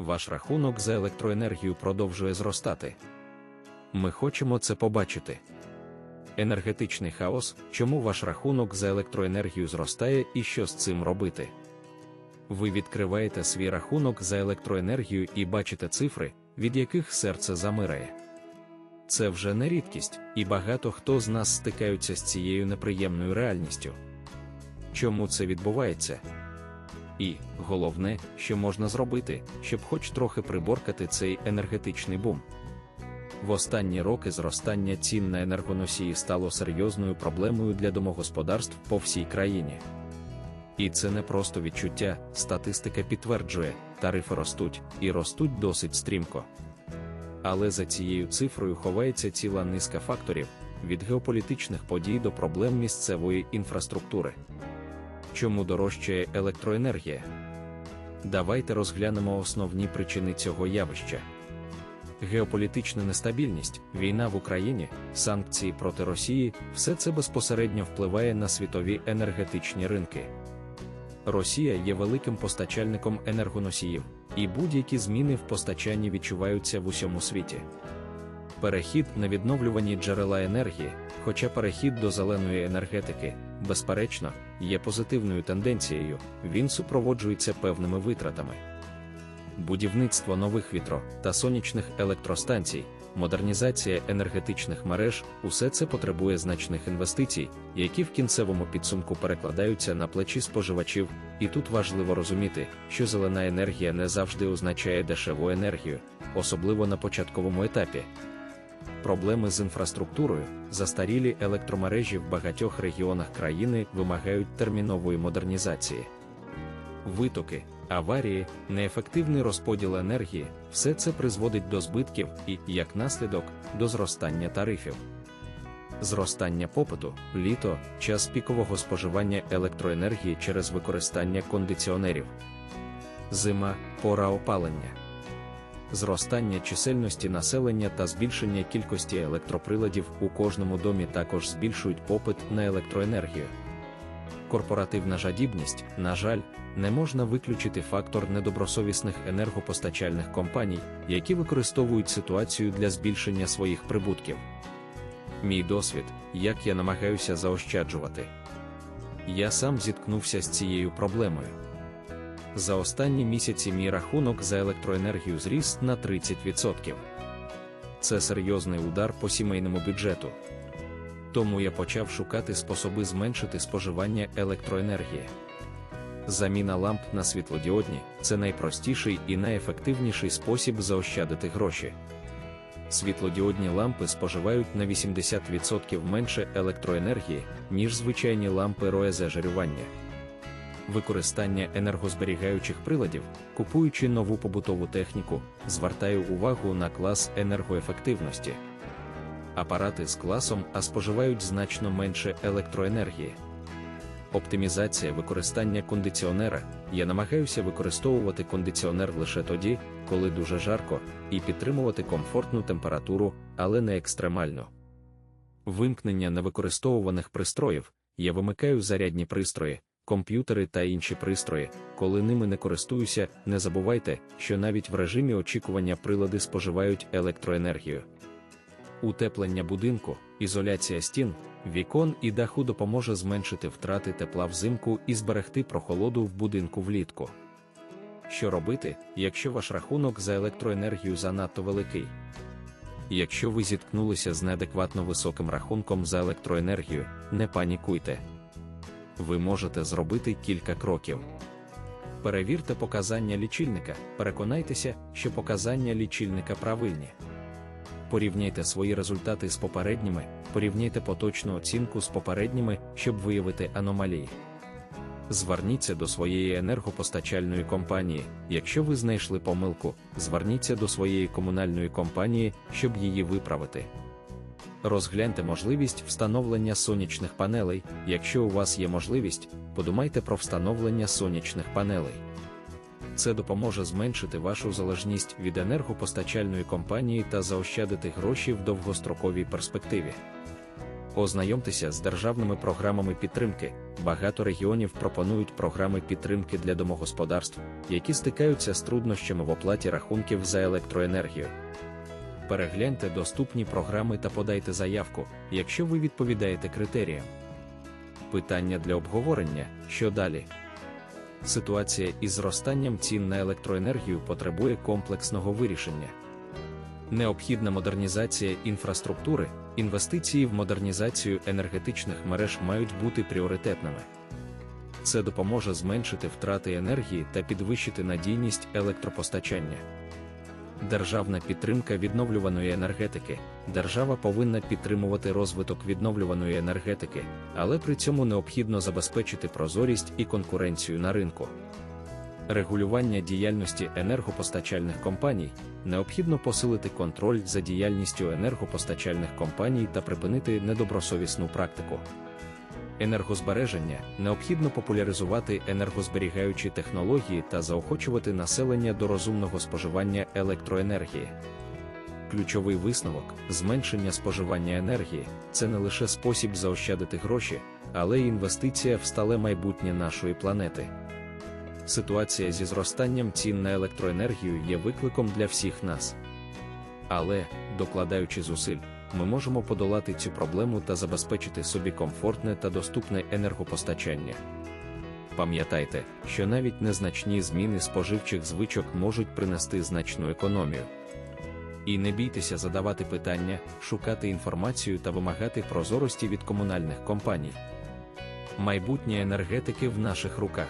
ваш рахунок за електроенергію продовжує зростати. Ми хочемо це побачити. Енергетичний хаос, чому ваш рахунок за електроенергію зростає і що з цим робити? Ви відкриваєте свій рахунок за електроенергію і бачите цифри, від яких серце замирає. Це вже не рідкість, і багато хто з нас стикаються з цією неприємною реальністю. Чому це відбувається? І головне, що можна зробити, щоб хоч трохи приборкати цей енергетичний бум. В останні роки зростання цін на енергоносії стало серйозною проблемою для домогосподарств по всій країні. І це не просто відчуття, статистика підтверджує, тарифи ростуть і ростуть досить стрімко. Але за цією цифрою ховається ціла низка факторів від геополітичних подій до проблем місцевої інфраструктури. Чому дорожчає електроенергія? Давайте розглянемо основні причини цього явища. Геополітична нестабільність, війна в Україні, санкції проти Росії все це безпосередньо впливає на світові енергетичні ринки. Росія є великим постачальником енергоносіїв, і будь-які зміни в постачанні відчуваються в усьому світі. Перехід на відновлювані джерела енергії, хоча перехід до зеленої енергетики, безперечно, є позитивною тенденцією, він супроводжується певними витратами. Будівництво нових вітро та сонячних електростанцій, модернізація енергетичних мереж усе це потребує значних інвестицій, які в кінцевому підсумку перекладаються на плечі споживачів, і тут важливо розуміти, що зелена енергія не завжди означає дешеву енергію, особливо на початковому етапі. Проблеми з інфраструктурою, застарілі електромережі в багатьох регіонах країни вимагають термінової модернізації. Витоки, аварії, неефективний розподіл енергії все це призводить до збитків і, як наслідок, до зростання тарифів. Зростання попиту, літо, час пікового споживання електроенергії через використання кондиціонерів. Зима пора опалення. Зростання чисельності населення та збільшення кількості електроприладів у кожному домі також збільшують попит на електроенергію. Корпоративна жадібність, на жаль, не можна виключити фактор недобросовісних енергопостачальних компаній, які використовують ситуацію для збільшення своїх прибутків. Мій досвід, як я намагаюся заощаджувати. Я сам зіткнувся з цією проблемою. За останні місяці мій рахунок за електроенергію зріс на 30%. Це серйозний удар по сімейному бюджету. Тому я почав шукати способи зменшити споживання електроенергії. Заміна ламп на світлодіодні це найпростіший і найефективніший спосіб заощадити гроші. Світлодіодні лампи споживають на 80% менше електроенергії, ніж звичайні лампи роезежарювання. Використання енергозберігаючих приладів, купуючи нову побутову техніку, звертаю увагу на клас енергоефективності. Апарати з класом А споживають значно менше електроенергії. Оптимізація використання кондиціонера. Я намагаюся використовувати кондиціонер лише тоді, коли дуже жарко, і підтримувати комфортну температуру, але не екстремально. Вимкнення невикористовуваних пристроїв. Я вимикаю зарядні пристрої, комп'ютери та інші пристрої. Коли ними не користуюся, не забувайте, що навіть в режимі очікування прилади споживають електроенергію. Утеплення будинку, ізоляція стін, вікон і даху допоможе зменшити втрати тепла взимку і зберегти прохолоду в будинку влітку. Що робити, якщо ваш рахунок за електроенергію занадто великий? Якщо ви зіткнулися з неадекватно високим рахунком за електроенергію, не панікуйте. Ви можете зробити кілька кроків. Перевірте показання лічильника, переконайтеся, що показання лічильника правильні. Порівняйте свої результати з попередніми, порівняйте поточну оцінку з попередніми, щоб виявити аномалії. Зверніться до своєї енергопостачальної компанії. Якщо ви знайшли помилку, зверніться до своєї комунальної компанії, щоб її виправити. Розгляньте можливість встановлення сонячних панелей. Якщо у вас є можливість, подумайте про встановлення сонячних панелей. Це допоможе зменшити вашу залежність від енергопостачальної компанії та заощадити гроші в довгостроковій перспективі. Ознайомтеся з державними програмами підтримки. Багато регіонів пропонують програми підтримки для домогосподарств, які стикаються з труднощами в оплаті рахунків за електроенергію. Перегляньте доступні програми та подайте заявку, якщо ви відповідаєте критеріям. Питання для обговорення: що далі? Ситуація із зростанням цін на електроенергію потребує комплексного вирішення. Необхідна модернізація інфраструктури, інвестиції в модернізацію енергетичних мереж мають бути пріоритетними. Це допоможе зменшити втрати енергії та підвищити надійність електропостачання. Державна підтримка відновлюваної енергетики. Держава повинна підтримувати розвиток відновлюваної енергетики, але при цьому необхідно забезпечити прозорість і конкуренцію на ринку. Регулювання діяльності енергопостачальних компаній необхідно посилити контроль за діяльністю енергопостачальних компаній та припинити недобросовісну практику. Енергозбереження необхідно популяризувати енергозберігаючі технології та заохочувати населення до розумного споживання електроенергії. Ключовий висновок зменшення споживання енергії це не лише спосіб заощадити гроші, але й інвестиція в стале майбутнє нашої планети. Ситуація зі зростанням цін на електроенергію є викликом для всіх нас. Але, докладаючи зусиль, ми можемо подолати цю проблему та забезпечити собі комфортне та доступне енергопостачання. Пам'ятайте, що навіть незначні зміни споживчих звичок можуть принести значну економію. І не бійтеся задавати питання, шукати інформацію та вимагати прозорості від комунальних компаній. Майбутнє енергетики в наших руках.